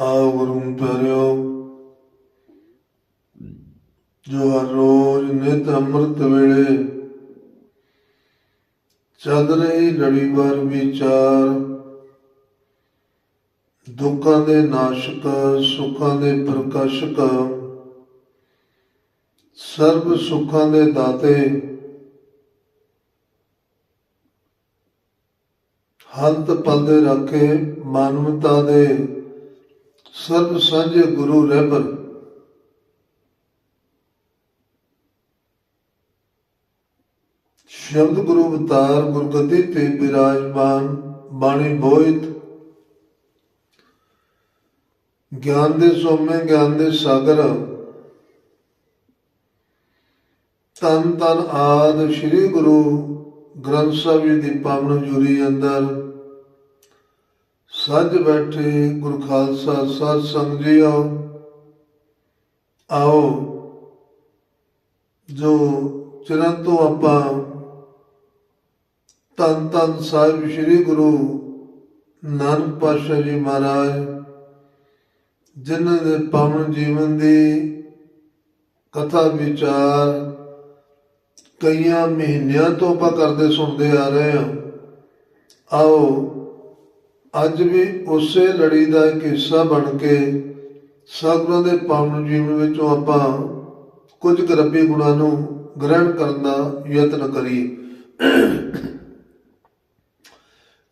ਆਓ ਗੁਰੂ ਜੋ ਹਰ ਰੋਜ਼ ਨਿਤ ਅੰਮ੍ਰਿਤ ਵੇਲੇ ਚੱਲ ਰਹੀ ਲੜੀਵਾਰ ਵਿਚਾਰ, ਦੁੱਖਾਂ ਦੇ ਨਾਸ਼ਕ, ਸੁੱਖਾਂ ਦੇ ਪ੍ਰਕਾਸ਼ਕ, ਸਰਬ ਸੁੱਖਾਂ ਦੇ ਦਾਤੇ, ਹੰਤ ਪਲ ਦੇ ਰੱਖੇ ਮਾਨਵਤਾ ਦੇ ਸਰਬ ਸਾਂਝੇ ਗੁਰੂ ਰਹਿਬਰ। ਸ਼ਬਦ ਗੁਰੂ ਅਵਤਾਰ ਗੁਰਗੱਦੀ ਤੇ ਬਿਰਾਜਮਾਨ ਬਾਣੀ ਬੋਇਤ। ਗਿਆਨ ਦੇ ਸੋਮੇ, ਗਿਆਨ ਦੇ ਸਾਗਰ। ਤਨ ਤਨ ਆਦ ਸ੍ਰੀ ਗੁਰੂ ਗ੍ਰੰਥ ਸਾਹਿਬ ਜੀ ਦੀ ਪਾਵਨ ਜੁਰੀ ਅੰਦਰ ਸੱਜ ਬੈਠੇ ਗੁਰ ਖਾਲਸਾ, ਸਾਧ ਸੰਗ ਜੀਓ। ਆਓ, ਜੋ ਚਰਨ ਤੋਂ ਆਪਾਂ ਤਨ ਤਨ ਸਾਹਿਬ ਸ੍ਰੀ ਗੁਰੂ ਨਾਨਕ ਪਾਤਸ਼ਾਹ ਜੀ ਮਹਾਰਾਜ, ਜਿਨ੍ਹਾਂ ਦੇ ਪਾਵਨ ਜੀਵਨ ਦੀ ਕਥਾ, ਵਿਚਾਰ ਕਈਆਂ ਮਹੀਨਿਆਂ ਤੋਂ ਆਪਾਂ ਕਰਦੇ ਸੁਣਦੇ ਆ ਰਹੇ ਹਾਂ। ਆਓ ਅੱਜ ਵੀ ਉਸੇ ਲੜੀ ਦਾ ਇੱਕ ਹਿੱਸਾ ਬਣ ਕੇ ਸਤਿਗੁਰਾਂ ਦੇ ਪਾਵਨ ਜੀਵਨ ਵਿੱਚੋਂ ਆਪਾਂ ਕੁਝ ਕੁ ਰੱਬੀ ਗੁਣਾਂ ਨੂੰ ਗ੍ਰਹਿਣ ਕਰਨ ਦਾ ਯਤਨ ਕਰੀਏ।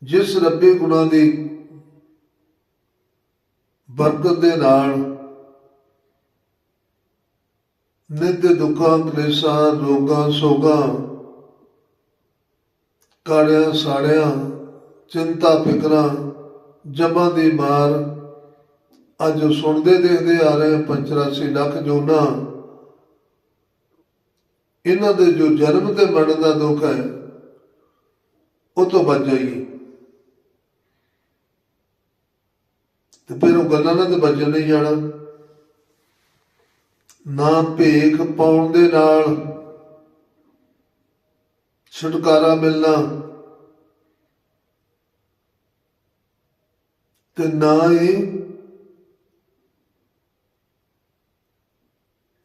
ਜਿਸ ਰੱਬੀ ਗੁਣਾਂ ਦੀ ਬਰਕਤ ਦੇ ਨਾਲ ਨਿੱਤ ਦੁੱਖਾਂ, ਕਲੇਸ਼ਾਂ, ਰੋਗਾਂ, ਸੋਗਾਂ, ਕਾੜਿਆਂ, ਸਾੜਿਆਂ, ਚਿੰਤਾ, ਫਿਕਰਾਂ ਜਮਾਂ ਦੀ ਮਾਰ ਅੱਜ ਸੁਣਦੇ ਦੇਖਦੇ ਆ ਰਹੇ 85 ਲੱਖ ਜੋਨਾ। ਇਹਨਾਂ ਦੇ ਜੋ ਜਨਮ ਤੇ ਮਰਨ ਦਾ ਦੁੱਖ ਹੈ, ਉਹ ਤੋਂ ਬਚ ਜਾਈਏ। ਤੇ ਫਿਰ ਉਹ ਗੱਲਾਂ ਨਾਲ ਤੇ ਬਚਣ ਨਹੀਂ ਜਾਣਾ। ਨਾ ਭੇਖ ਪਾਉਣ ਦੇ ਨਾਲ ਛੁਟਕਾਰਾ ਮਿਲਣਾ। ਤੇ ਨਾ ਇਹ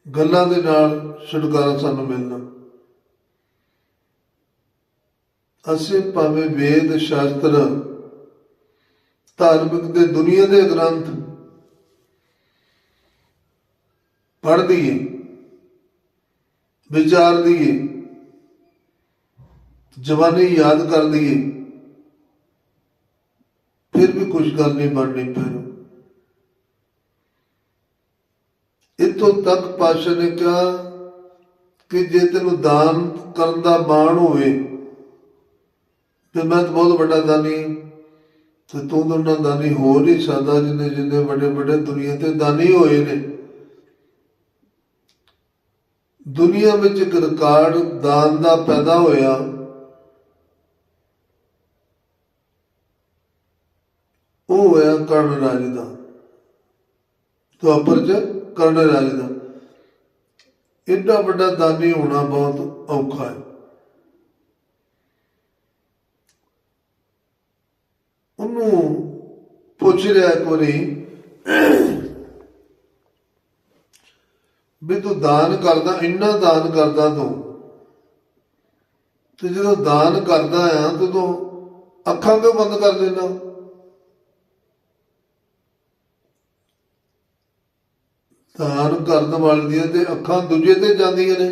ਗੱਲਾਂ ਦੇ ਨਾਲ ਛੁਟਕਾਰਾ ਸਾਨੂੰ ਮਿਲਣਾ। ਅਸੀਂ ਭਾਵੇਂ ਵੇਦ, ਸ਼ਾਸਤਰ, ਧਾਰਮਿਕ ਦੇ ਦੁਨੀਆ ਦੇ ਗ੍ਰੰਥ ਪੜ੍ਹ ਦਈਏ ਵਿਚਾਰ ਦਈਏ ਜਵਾਨੀ ਯਾਦ ਕਰ ਲਈਏ ਫਿਰ ਵੀ ਕੁਝ ਗੱਲ ਨਹੀਂ ਬਣਨੀ ਫਿਰ। ਇਤੋਂ ਤੱਕ ਪਾਸ਼ਾ ਨੇ ਕਿਹਾ ਕਿ ਜੇ ਤੈਨੂੰ ਦਾਨ ਕਰਨ ਦਾ ਮਾਣ ਹੋਵੇ, ਤੇ ਮੈਂ ਤਾਂ ਬਹੁਤ ਵੱਡਾ ਦਾਨੀ, ਤੇ ਤੂੰ ਤਾਂ ਉਹਨਾਂ ਦਾਨੀ ਹੋ ਨਹੀਂ ਸਕਦਾ ਜਿੰਨੇ ਜਿੰਨੇ ਵੱਡੇ ਵੱਡੇ ਦੁਨੀਆ ਤੇ ਦਾਨੀ ਹੋਏ ਨੇ। ਦੁਨੀਆ ਵਿੱਚ ਇੱਕ ਰਿਕਾਰਡ ਦਾਨ ਦਾ ਪੈਦਾ ਹੋਇਆ। ਉਹ ਹੋਇਆ ਕਰਨ ਰਾਜ ਦਾ। ਦੁਆਪਰ ਚ ਕਰਨ ਰਾਜ ਦਾ। ਇੰਨਾ ਵੱਡਾ ਦਾਨੀ ਹੋਣਾ ਬਹੁਤ ਔਖਾ ਹੈ। ਉਹਨੂੰ ਪੁੱਛ ਰਿਹਾ ਇੱਕ ਵਾਰੀ ਵੀ ਤੂੰ ਦਾਨ ਕਰਦਾ, ਇੰਨਾ ਦਾਨ ਕਰਦਾ ਤੂੰ। ਤੇ ਜਦੋਂ ਦਾਨ ਕਰਦਾ ਆ, ਤੇ ਤੂੰ ਅੱਖਾਂ ਕਿਉਂ ਬੰਦ ਕਰ ਦਿੰਦਾ? ਦਾਨ ਕਰਨ ਵਾਲੇ ਦੀਆਂ ਤੇ ਅੱਖਾਂ ਦੂਜੇ ਤੇ ਜਾਂਦੀਆਂ ਨੇ।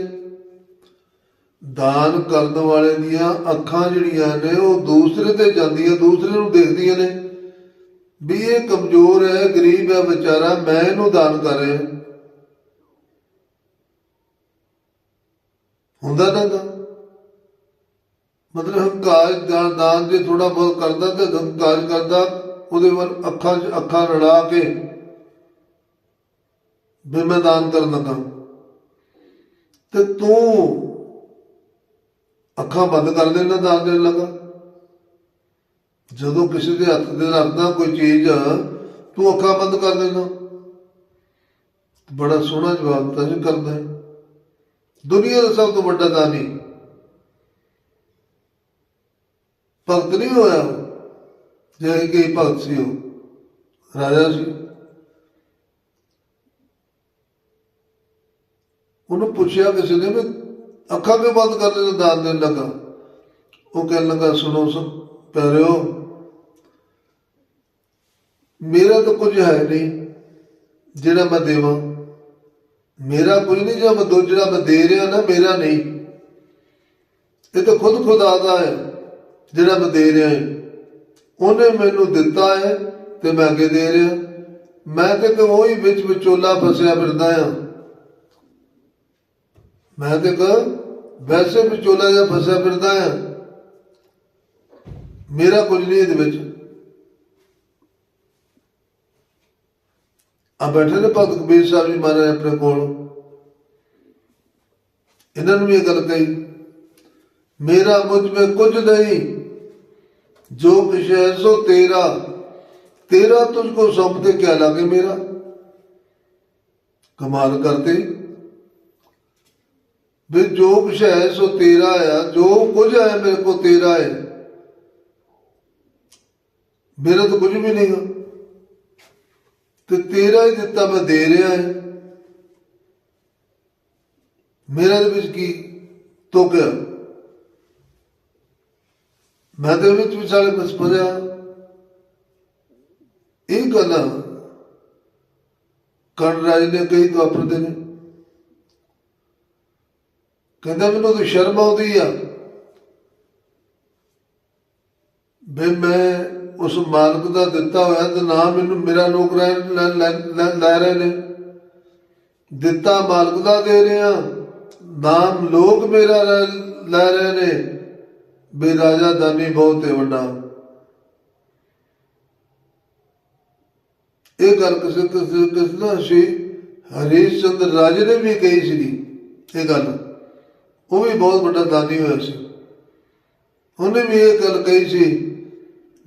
ਦਾਨ ਕਰਨ ਵਾਲੇ ਦੀਆਂ ਅੱਖਾਂ ਜਿਹੜੀਆਂ ਨੇ, ਉਹ ਦੂਸਰੇ ਤੇ ਜਾਂਦੀਆਂ, ਦੂਸਰੇ ਨੂੰ ਦੇਖਦੀਆਂ ਨੇ। ਵੀ ਇਹ ਕਮਜ਼ੋਰ ਹੈ, ਗਰੀਬ ਹੈ, ਵਿਚਾਰਾ, ਮੈਂ ਇਹਨੂੰ ਦਾਨ ਕਰ ਰਿਹਾ। ਹੁੰਦਾ ਨਾ ਮਤਲਬ ਹੰਕਾਰ ਦਾ ਦਾਨ ਜੇ ਥੋੜਾ ਬਹੁਤ ਕਰਦਾ ਤੇ ਹੰਕਾਰ ਕਰਦਾ, ਉਹਦੇ ਵੱਲ ਅੱਖਾਂ 'ਚ ਅੱਖਾਂ ਰੜਾ ਕੇ ਵੀ ਮੈਂ ਦਾਨ ਕਰਨ ਲੱਗਾ। ਤੇ ਤੂੰ ਅੱਖਾਂ ਬੰਦ ਕਰ ਦੇਣਾ ਦਾਨ ਦੇਣ ਲੱਗਾ। ਜਦੋਂ ਕਿਸੇ ਦੇ ਹੱਥ ਦੇ ਰੱਖਦਾ ਕੋਈ ਚੀਜ਼ ਤੂੰ ਅੱਖਾਂ ਬੰਦ ਕਰ ਦੇਣਾ ਬੜਾ ਸੋਹਣਾ ਜਵਾਬ ਤਾਂ ਜੀ ਕਰਦਾ ਹੈ। ਦੁਨੀਆ ਦਾ ਸਭ ਤੋਂ ਵੱਡਾ ਦਾਨੀ। ਭਗਤ ਨਹੀਂ ਹੋਇਆ। ਜੇ ਕਿ ਭਗਤ ਸੀ ਉਹ। ਰਾਜਾ ਸੀ। ਉਹਨੂੰ ਪੁੱਛਿਆ ਕਿਸੇ ਨੇ ਵੀ ਅੱਖਾਂ ਕਿਉਂ ਬੰਦ ਕਰ ਲੈਣ ਦਾਨ ਦੇਣ ਲੱਗਾ। ਉਹ ਕਹਿਣ ਲੱਗਾ, ਸੁਣੋ ਸੁਣ ਪਿਆਰਿਓ, ਮੇਰਾ ਤਾਂ ਕੁਝ ਹੈ ਨਹੀਂ ਜਿਹੜਾ ਮੈਂ ਦੇਵਾਂ। ਮੇਰਾ ਕੁਝ ਨਹੀਂ ਜੋ ਮੈਂ ਦੋ, ਜਿਹੜਾ ਮੈਂ ਦੇ ਰਿਹਾ ਨਾ, ਮੇਰਾ ਨਹੀਂ। ਇਹ ਤਾਂ ਖੁਦ ਖੁਦਾ ਦਾ ਹੈ, ਜਿਹੜਾ ਮੈਂ ਦੇ ਰਿਹਾ ਹਾਂ। ਉਹਨੇ ਮੈਨੂੰ ਦਿੱਤਾ ਹੈ ਤੇ ਮੈਂ ਅੱਗੇ ਦੇ ਰਿਹਾ। ਮੈਂ ਤੇ ਉਹੀ ਵਿੱਚ ਵਿਚੋਲਾ ਫਸਿਆ ਫਿਰਦਾ ਆ ਮੈਂ ਤੇ ਕਿ ਵੈਸੇ ਵਿਚੋਲਾ ਜਿਹਾ ਫਸਿਆ ਫਿਰਦਾ ਆ। ਮੇਰਾ ਕੁਝ ਨਹੀਂ ਇਹਦੇ ਵਿੱਚ। ਆ ਬੈਠੇ ਨੇ ਭਗਤ ਕਬੀਰ ਸਾਹਿਬ ਜੀ ਮਹਾਰਾਜ ਆਪਣੇ ਕੋਲ। ਇਹਨਾਂ ਨੂੰ ਵੀ ਇਹ ਗੱਲ ਕਹੀ, ਮੇਰਾ ਮੁਝ ਵਿੱਚ ਕੁਝ ਨਹੀਂ, ਜੋ ਕੁਛ ਹੈ ਸੋ ਤੇਰਾ। ਤੇਰਾ ਤੁਝ ਕੋ ਸੌਂਪ ਤੇ ਕਿਆ ਲਾਗੇ ਮੇਰਾ? ਕਮਾਲ ਕਰਤੇ ਵੀ ਜੋ ਕੁਛ ਹੈ ਸੋ ਤੇਰਾ ਆ, ਜੋ ਕੁਝ ਹੈ ਮੇਰੇ ਕੋ ਤੇਰਾ ਹੈ ਮੇਰਾ ਤਾਂ ਕੁਝ ਵੀ ਨਹੀਂਗਾ ਤੇ ਤੇਰਾ ਹੀ ਦਿੱਤਾ ਮੈਂ ਦੇ ਰਿਹਾ ਹੈ ਮੇਰੇ ਦੇ ਵਿੱਚ ਕੀ ਤੁਕ ਮੈਂ ਤੇ ਵਿੱਚ ਵਿਚਾਲੇ ਬਸ ਪੜਿਆ ਇਹ ਗੱਲ ਕਰਨ ਰਾਜ ਨੇ ਕਈ ਤਾਂ ਆਪਰਦੇ ਨੇ। ਕਹਿੰਦਾ ਮੈਨੂੰ ਤਾਂ ਸ਼ਰਮ ਆਉਂਦੀ ਆ ਵੀ ਮੈਂ ਉਸ ਮਾਲਕ ਦਾ ਦਿੱਤਾ ਹੋਇਆ ਤੇ ਨਾ ਮੈਨੂੰ ਮੇਰਾ ਲੋਕ ਲੈ ਰਹੇ ਨੇ। ਦਿੱਤਾ ਮਾਲਕ ਦਾ ਦੇ ਰਿਹਾ ਨਾਮ ਲੋਕ ਮੇਰਾ ਲੈ- ਲੈ ਰਹੇ ਨੇ। ਵੀ ਰਾਜਾ ਦਾਨੀ ਬਹੁਤ ਹੈ ਵੱਡਾ। ਇਹ ਗੱਲ ਕਿਸੇ ਕਿਸੇ ਕਿਸੇ ਨਾ ਸੀ, ਹਰੀਸ਼ ਚੰਦਰ ਰਾਜੇ ਨੇ ਵੀ ਕਹੀ ਸੀ ਇਹ ਗੱਲ। ਉਹ ਵੀ ਬਹੁਤ ਵੱਡਾ ਦਾਨੀ ਹੋਇਆ ਸੀ। ਉਹਨੇ ਵੀ ਇਹ ਗੱਲ ਕਹੀ ਸੀ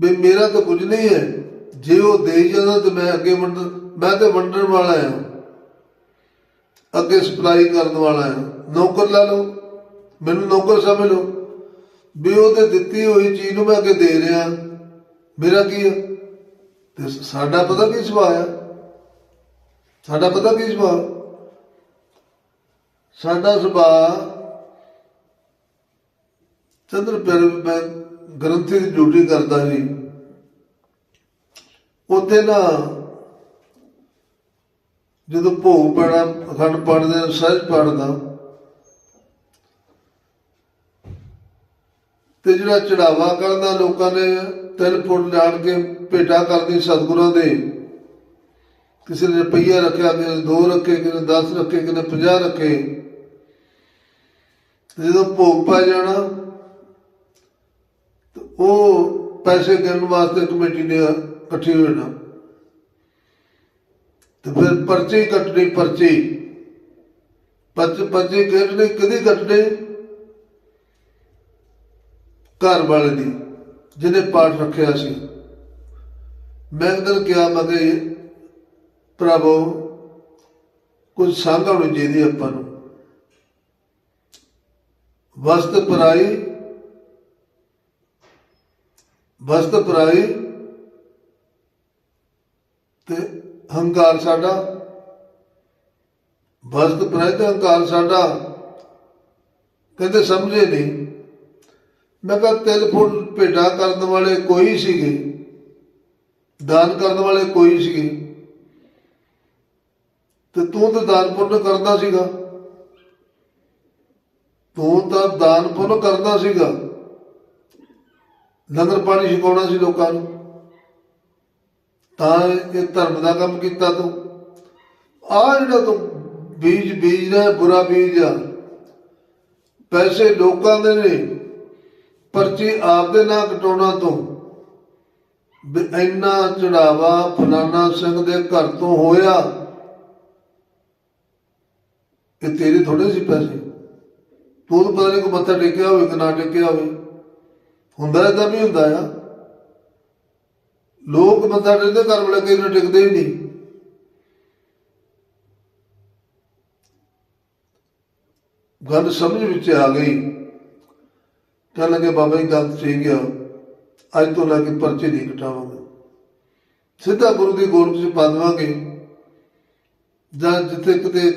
ਵੀ ਮੇਰਾ ਤਾਂ ਕੁਝ ਨਹੀਂ ਹੈ। ਜੇ ਉਹ ਦੇ ਜਾਂਦਾ ਤੇ ਮੈਂ ਅੱਗੇ ਵੰਡ, ਮੈਂ ਤੇ ਵੰਡਣ ਵਾਲਾ ਆ ਅੱਗੇ ਸਪਲਾਈ ਕਰਨ ਵਾਲਾ ਆ ਨੌਕਰ ਲਾ ਲਓ। ਮੈਨੂੰ ਨੌਕਰ ਸਮਝ ਲਓ। ਵੀ ਉਹ ਤੇ ਦਿੱਤੀ ਹੋਈ ਚੀਜ਼ ਨੂੰ ਮੈਂ ਅੱਗੇ ਦੇ ਰਿਹਾ। ਮੇਰਾ ਕੀ ਆ ਤੇ ਸਾਡਾ ਪਤਾ ਕੀ ਸੁਭਾਅ ਆ? ਸਾਡਾ ਪਤਾ ਕੀ ਸੁਭਾਅ? ਸਾਡਾ ਸੁਭਾਅ ਚੰਦਰ ਪਿਆਰੇ ਮੈਂ ਗ੍ਰੰਥੀ ਦੀ ਡਿਊਟੀ ਕਰਦਾ ਸੀ। ਉੱਥੇ ਨਾ ਜਦੋਂ ਭੋਗ ਪੈਣਾ, ਅਖੰਡ ਪੜਦੇ ਸਹਿਜ ਪੜਦਾ ਤੇ ਜਿਹੜਾ ਚੜਾਵਾ ਕਰਦਾ ਲੋਕਾਂ ਨੇ ਤਿਲ ਫੁੱਟ ਜਾਣ ਕੇ ਭੇਟਾ ਕਰਦੀ ਸਤਿਗੁਰਾਂ ਦੇ। ਕਿਸੇ ਨੇ ਰੁਪਈਆ ਰੱਖਿਆ, ਕਿਸੇ ਨੇ ਦੋ ਰੱਖੇ, ਕਿਸੇ ਨੇ 10 ਰੱਖੇ, ਕਿਸੇ ਨੇ 50 ਰੱਖੇ। ਤੇ ਜਦੋਂ ਭੋਗ ਪੈ ਜਾਣਾ ਉਹ ਪੈਸੇ ਗਿਣਨ ਵਾਸਤੇ ਕਮੇਟੀ ਨੇ ਇਕੱਠੇ ਹੋਏ ਜਾਣਾ ਤੇ ਫਿਰ ਪਰਚੀ ਕੱਟਣੀ, ਪਰਚੀ। ਪਰਚ, ਪਰਚੀ ਕੱਟਣੀ, ਕਦੀ ਕੱਟਣੀ? ਘਰ ਵਾਲੇ ਦੀ, ਜਿਹਨੇ ਪਾਠ ਰੱਖਿਆ ਸੀ। ਮੈਂ ਅੰਦਰ ਕਿਹਾ ਮੈਂ ਕਿ ਪ੍ਰਭੂ ਕੁਝ ਸੰਗ ਹੋਣੀ ਚਾਹੀਦੀ ਆਪਾਂ ਨੂੰ। ਵਸਤ ਪਰਾਈ ਵਸਤ ਪਰਾਈ ਤੇ ਹੰਕਾਰ ਸਾਡਾ। ਵਸਤ ਪਰਾਈ ਤੇ ਹੰਕਾਰ ਸਾਡਾ। ਕਹਿੰਦੇ ਸਮਝੇ ਨਹੀਂ। ਮੈਂ ਕਿਹਾ ਤਿਲ ਫੁੱਲ ਭੇਟਾ ਕਰਨ ਵਾਲੇ ਕੋਈ ਸੀਗੇ। ਦਾਨ ਕਰਨ ਵਾਲੇ ਕੋਈ ਸੀਗੇ। ਤੇ ਤੂੰ ਤਾਂ ਦਾਨ ਪੁੰਨ ਕਰਦਾ ਸੀਗਾ। ਤੂੰ ਤਾਂ ਦਾਨ ਪੁੰਨ ਕਰਦਾ ਸੀਗਾ। ਲੰਗਰ ਪਾਣੀ ਛਕਾਉਣਾ ਸੀ ਲੋਕਾਂ ਨੂੰ। ਤਾਂ ਇਹ ਧਰਮ ਦਾ ਕੰਮ ਕੀਤਾ ਤੂੰ। ਆ ਜਿਹੜਾ ਤੂੰ ਬੀਜ ਬੀਜ ਰਿਹਾ, ਬੁਰਾ ਬੀਜ ਆ। ਪੈਸੇ ਲੋਕਾਂ ਦੇ ਨੇ, ਪਰਚੀ ਆਪਦੇ ਨਾਂ ਕਟਾਉਣਾ ਤੋਂ। ਇੰਨਾ ਚੜਾਵਾ ਫਲਾਨਾ ਸਿੰਘ ਦੇ ਘਰ ਤੋਂ ਹੋਇਆ। ਕਿ ਤੇਰੇ ਥੋੜੇ ਸੀ ਪੈਸੇ। ਤੂੰ ਪਤਾ ਨਹੀਂ ਕੋ ਮੱਥਾ ਟੇਕਿਆ ਹੋਵੇ ਕਿ ਨਾ ਟੇਕਿਆ ਹੋਵੇ। ਹੁੰਦਾ ਤਾਂ ਵੀ ਹੁੰਦਾ ਆ। ਲੋਕ ਮੱਥਾ ਟੇਕਦੇ ਘਰ ਵਾਲੇ ਕਈ ਨੂੰ ਟਿਕਦੇ ਹੀ ਨਹੀਂ। ਗੱਲ ਸਮਝ ਵਿੱਚ ਆ ਗਈ। ਕਹਿਣ ਲੱਗੇ, ਬਾਬਾ ਜੀ, ਗੱਲ ਠੀਕ ਆ। ਅੱਜ ਤੋਂ ਲੈ ਕੇ ਪਰਚੇ ਨਹੀਂ ਕਟਾਵਾਂਗੇ। ਸਿੱਧਾ ਗੁਰੂ ਦੀ ਗੋਰਖ ਚ ਪਾ ਦੇਵਾਂਗੇ। ਜਾਂ ਜਿੱਥੇ ਕਿਤੇ